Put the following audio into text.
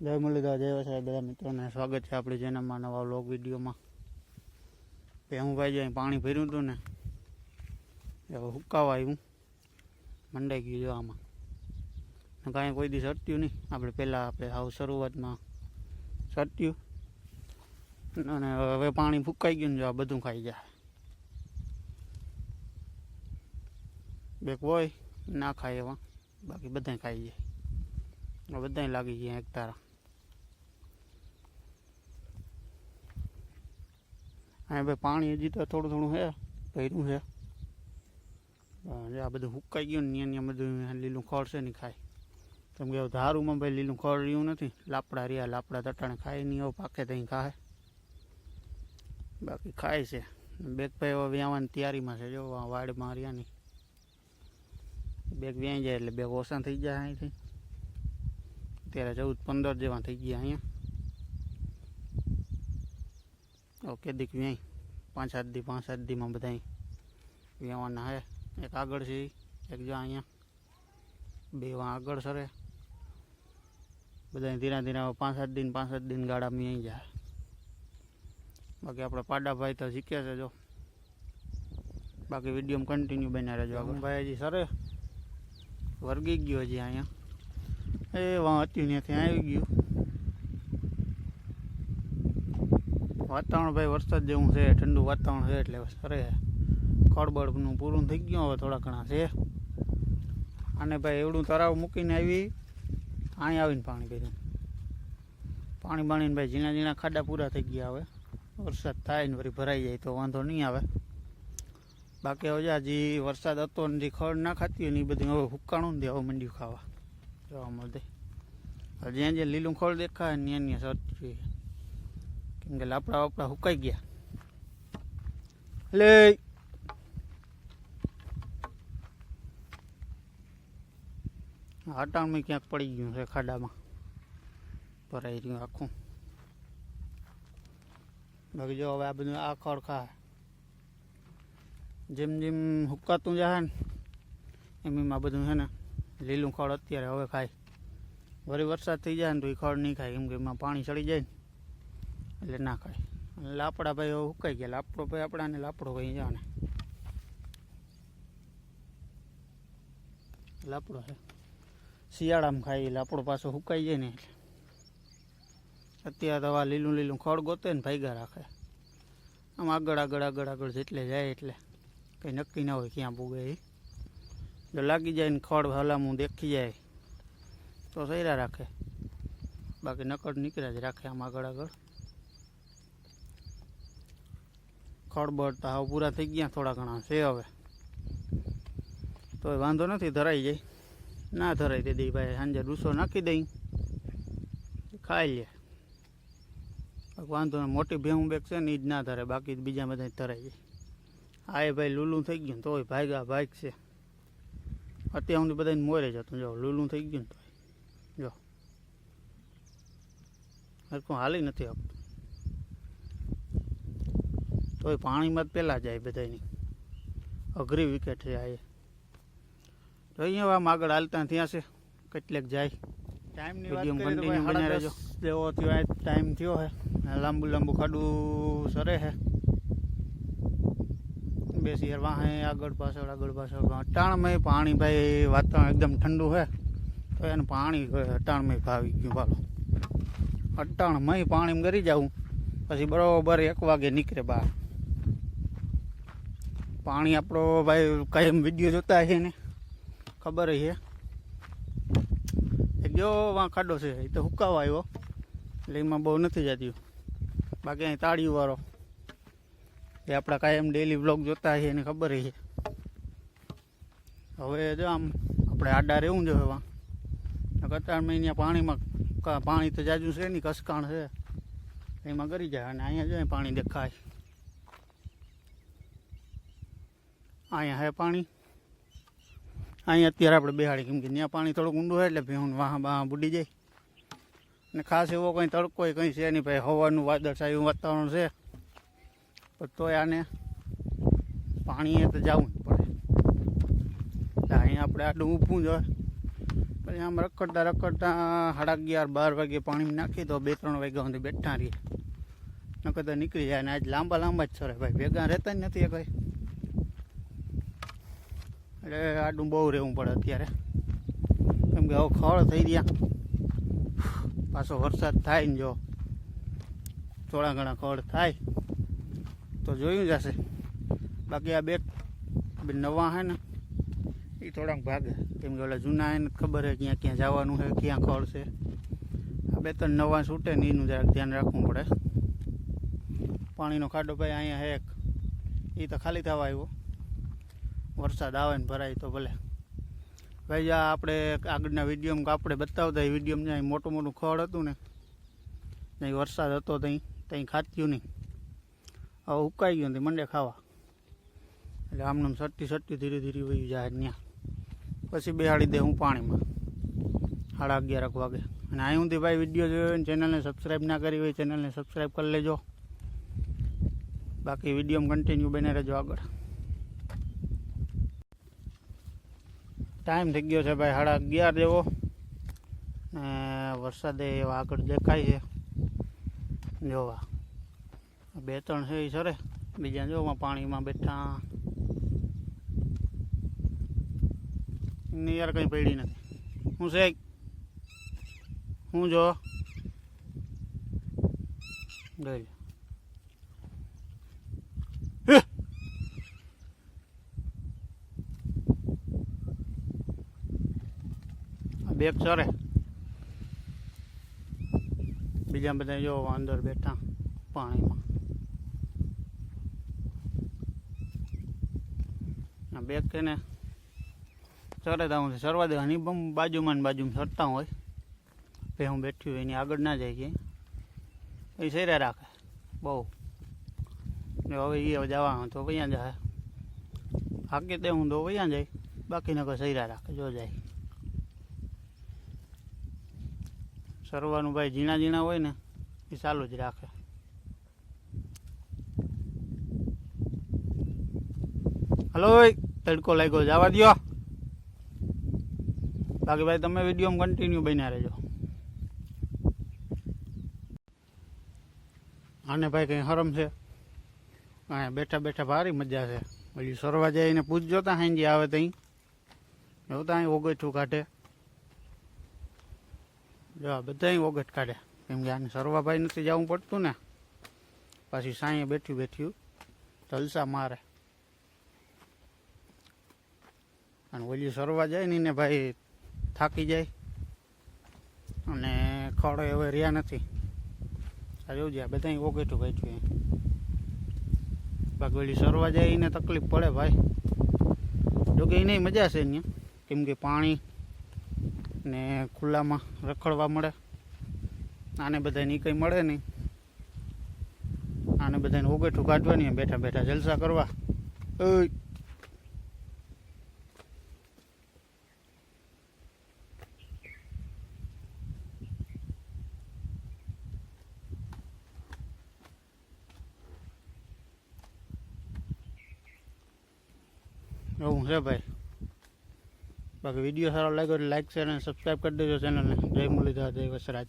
જય મુરલીધર, જય વસાઈ બધા મિત્રોને સ્વાગત છે આપણી ચેનલમાં નવા વ્લોગ વિડીયોમાં. કે હું ભાઈ જાય પાણી ભર્યું હતું ને, એ હુકાવા આવ્યું. મંડાઈ ગયું જો આમાં. કાંઈ કોઈ દી સટ્યું નહીં. આપણે પહેલાં આપણે આવું શરૂઆતમાં સટ્યું અને હવે પાણી ફૂંકાઈ ગયું ને જો આ બધું ખાઈ જાય બેક હોય, ના ખાય એવા. બાકી બધાય ખાઈ જાય બધાય લાગી ગયા એક તારા. અહીં ભાઈ પાણી હજી તો થોડું થોડું છે ભર્યું છે આ બધું હુકાઈ ગયું ને ત્યાં બધું લીલું ખડ છે ને ખાય. કેમ કે ધારુમાં ભાઈ લીલું ખડ રહ્યું નથી, લાપડા રહ્યા, લાપડા તટાણે ખાય નહીં હવે પાકે ત્યાં ખાય. બાકી ખાય છે. બેગ ભાઈ હવે વ્યાવાની તૈયારીમાં છે, જો વાડમાં રહ્યા નહીં. બેગ વ્યાઈ જાય એટલે બેગ ઓછા થઈ જાય અહીંથી. અત્યારે ચૌદ પંદર જેવા થઈ ગયા અહીંયા. ઓકે દીક વ્યાય પાંચ સાત દી પાંચ સાત દીમાં બધા વ્યાવાના હે. એક આગળ છે એક જો અહીંયા. બે વા આગળ સરે. બધા ધીરા ધીરા પાંચ સાત દિન પાંચ સાત દિન ગાડા મી જાય. બાકી આપણે પાડાભાઈ તો શીખ્યા છે જો. બાકી વીડિયો કન્ટિન્યુ બન્યા રહેજો ભાઈ હજી સરે. વર્ગી ગયો હજી અહીંયા. એ વાં હતું ત્યાંથી આવી ગયું. વાતાવરણ ભાઈ વરસાદ જેવું છે, ઠંડુ વાતાવરણ છે એટલે સરે ખળબળનું પૂરું થઈ ગયું હવે થોડા ઘણા છે. અને ભાઈ એવડું તરાવ મૂકીને આવી અહીં આવીને પાણી પીધું પાણી બાણીને ભાઈ ઝીણા ઝીણા ખાડા પૂરા થઈ ગયા હવે. વરસાદ થાય ને ફરી ભરાઈ જાય તો વાંધો નહીં આવે. બાકી હવે હજી વરસાદ હતો ને જે ખડ ના ખાતી હોય ને એ બધું હવે હુકાણું ને હવે મંડ્યું ખાવા. જોવા મળે. જ્યાં જ્યાં લીલું ખડ દેખાય ને ત્યાં ત્યાં કે લાપડા વાપડા હુકાઈ ગયા. લે. હટાણમાં ક્યાંક પડી ગયું છે ખાડામાં. ભરાઈ રહ્યું આખું. બાકી જો હવે આ બધું આ ખડ ખા. જેમ જેમ હુકાતું જાય ને એમ એમ આ બધું છે ને લીલું ખડ અત્યારે હવે ખાય. વળી વરસાદ થઈ જાય ને તો એ ખડ નહીં ખાય કેમ કે એમાં પાણી ચડી જાય ને. એટલે ના ખાય અને લાપડા ભાઈ હુકાઈ ગયા. લાપડો ભાઈ આપણાને લાપડો કહી જાણે. લાપડો છે. શિયાળામાં ખાય લાપડો પાછો હુકાઈ જાય ને એટલે. અત્યારે તો આ લીલું લીલું ખડ ગોતે ને ભાઈગા રાખે. આમ આગળ આગળ આગળ આગળ જેટલે જાય એટલે. કંઈ નક્કી ના હોય ક્યાં પૂગે એ. જો લાગી જાય ને ખડ હલામું દેખી જાય, તો સૈરા રાખે. બાકી નકડ નીકળ્યા જ રાખે આમ આગળ આગળ. ખડબડ તો પૂરા થઈ ગયા થોડા ઘણા. છે હવે. તો વાંધો નથી, ધરાઈ જાય. ના ધરાય તે દી ભાઈ. સાંજે રૂસો નાખી દઈ. ખાઈ લે. વાંધો મોટી ભેહું બેગ છે ને એ જ ના ધરે બાકી બીજા બધા ધરાઈ જાય. આ એ ભાઈ, લૂલું થઈ ગયું તોય તોય ભાગ્યા ભાગ છે. અત્યારે હું બધાને મોરે જતું જો, લૂલું થઈ ગયું ને તોય. જો. હરકું હાલી નથી આપતું. તોય પાણીમાં જ પહેલાં જાય બધાની અઘરી વિકેટ છે આ એ. જોઈએ હવે આમ આગળ હાલતા ત્યાં છે. કેટલેક જાય. ટાઈમની તો કન્ટિન્યુ બન્યા રહેજો. જેવો થયો આ ટાઈમ થયો હે. લાંબુ લાંબુ ખાડું સરે હે. બેસી યાર વાહે આગળ પાછળ આગળ પાછળ. અટાણમાં પાણી ભાઈ વાતાવરણ એકદમ ઠંડુ હે. તો એને પાણી અટાણમાં ભાવી ગયું ભાલો અટાણમાં પાણી ગરી જાઉં. પછી બરોબર એક વાગે નીકળે બહાર. પાણી આપણો ભાઈ કાયમ વીડિયો જોતા છે ને? ખબર છે એક જો વાં ખાડો છે, એ તો હુકાવા આવ્યો. એટલે એમાં બહુ નથી જતી બાકી અહીં તાળીઓ વાળો. એ આપણા કાયમ ડેલી વ્લોગ જોતા છે એને ખબર છે હવે જો આમ, આપણે આડા રહેવું જોઈએ વાં કતાર મહિના પાણીમાં પાણી તો જાજુ છે નહીં કસકાણ છે. એમાં કરી જાય અને અહીંયા જો પાણી દેખાય. અહીંયા હે પાણી. અહીંયા અત્યારે આપણે બેહાડી કેમ કે ત્યાં પાણી થોડુંક ઊંડું હોય એટલે ભેહું વાહ બાહ બુડી જાય. ને ખાસ એવો કંઈ તડકો કંઈ છે નહીં, ભાઈ હવાનું વાદળછાયું વાતાવરણ છે. પણ તોય આને પાણીએ તો જવું જ પડે. અહીંયા આપણે આટલું ઊભું જ હોય. પછી આમ રખડતા રખડતા સાડા અગિયાર બાર વાગે પાણી નાખી તો બે ત્રણ વાગ્યા સુધી બેઠા રહીએ. નકર તો નીકળી જાય ને આજ લાંબા લાંબા જ સરે ભાઈ. ભેગા રહેતા જ નથી કંઈ. એટલે આડું બહુ રહેવું પડે અત્યારે. કેમ કે હવે ખળ થઈ ગયા. પાછો વરસાદ થાય ને જો. થોડા ઘણા ખળ થાય. તો જોયું જશે. બાકી આ બે નવા હે ને, એ થોડાક ભાગે. કેમ કે ઓલા જૂના એને ખબર છે ક્યાં ક્યાં જવાનું છે ક્યાં ખળ છે. આ બે ત્રણ નવા છૂટે ને એનું જરાક ધ્યાન રાખવું પડે. પાણીનો ખાડો ભાઈ અહીંયા હે એક. એ તો ખાલી થવા આવ્યો. વરસાદ આવે ને ભરાય તો ભલે. ભાઈ, આ આપણે આગળના વિડીયોમાં આપણે બતાવતા એ વિડીયોમાં જ્યાં મોટું મોટું ખડ હતું ને, ત્યાં વરસાદ હતો ત્યાં ત્યાં ખાત્યું નહીં. હવે ઉકાઈ ગયું તે મંડે ખાવા. એટલે આમને સટ્ટી સટ્ટી ધીરે ધીરે વહી જાય ત્યાં પછી બેહાડી દે હું પાણીમાં. સાડા અગિયાર વાગે. અને અહીં સુધી ભાઈ વીડિયો જોયો હોય ચેનલને સબસ્ક્રાઈબ ના કરી હોય ચેનલને સબસ્ક્રાઈબ કરી લેજો. બાકી વિડીયોમાં કન્ટિન્યુ બને રહેજો આગળ. ટાઈમ થઈ ગયો છે ભાઈ, સાડા અગિયાર જેવો. ને વરસાદે એવા આગળ દેખાય છે. જોવા. બે ત્રણ છે એ સરે. બીજા જોવા પાણીમાં બેઠા. યાર કંઈ પડી નથી. હું છે? હું જો? જોઈ લે. હે! બેગ ચરે બીજા બધા જો અંદર બેઠા પાણીમાં. બેક બેગ છે ને ચરે તો હું ચરવા દે. હની બમ બાજુમાં ને બાજુમાં સરતા હોય. પછી હું બેઠી હોય એની આગળ ના જાય કે એ સેરા રાખે. બહુ. હવે એ જવાનું તો ક્યાં જાય. હાકી દે હું તો ક્યાં જાય. બાકીને કોઈ સૈરા રાખે, જો જાય. સરવાનું ભાઈ ઝીણા ઝીણા હોય ને, એ ચાલુ જ રાખે. હલો તડકો લાગ્યો, જવા દો બાકી ભાઈ તમે વિડીયોમાં કન્ટિન્યુ બન્યા રહેજો. આને ભાઈ કંઈ હરમ છે? અહીંયા બેઠા બેઠા ભારી મજા છે. પછી સરવા જઈને પૂછજો તા હાંજી આવે ત્યાં જોતા અહીં ઓગઠું કાઢે. જો આ બધા ઓગટ કાઢે. કેમ કે આને સરવાભાઈ નથી જવું પડતું ને. પાછી સાંયે બેઠ્યું બેઠ્યું જલસા મારે. અને ઓલી સરવા જાય ને ભાઈ થાકી જાય. અને ખડો હવે રહ્યા નથી. જોવું છે બધા ઓગેઠું બેઠું અહીં બાકી ઓલી સરવા જાય એને તકલીફ પડે ભાઈ. જોકે એને મજા છે અહીંયા કેમ કે પાણી ને ખુલ્લામાં રખડવા મળે. આને બધાને કંઈ મળે નહીં. આને બધાને ઓગેઠું કાઢવાની બેઠા બેઠા જલસા કરવા. એવું છે ભાઈ. બાકી વીડિયો સારો લાગ્યો લાઈક શેર અને સબસ્ક્રાઈબ કરી દેજો ચેનલને જય મુરલીધર, જય વસરાજ.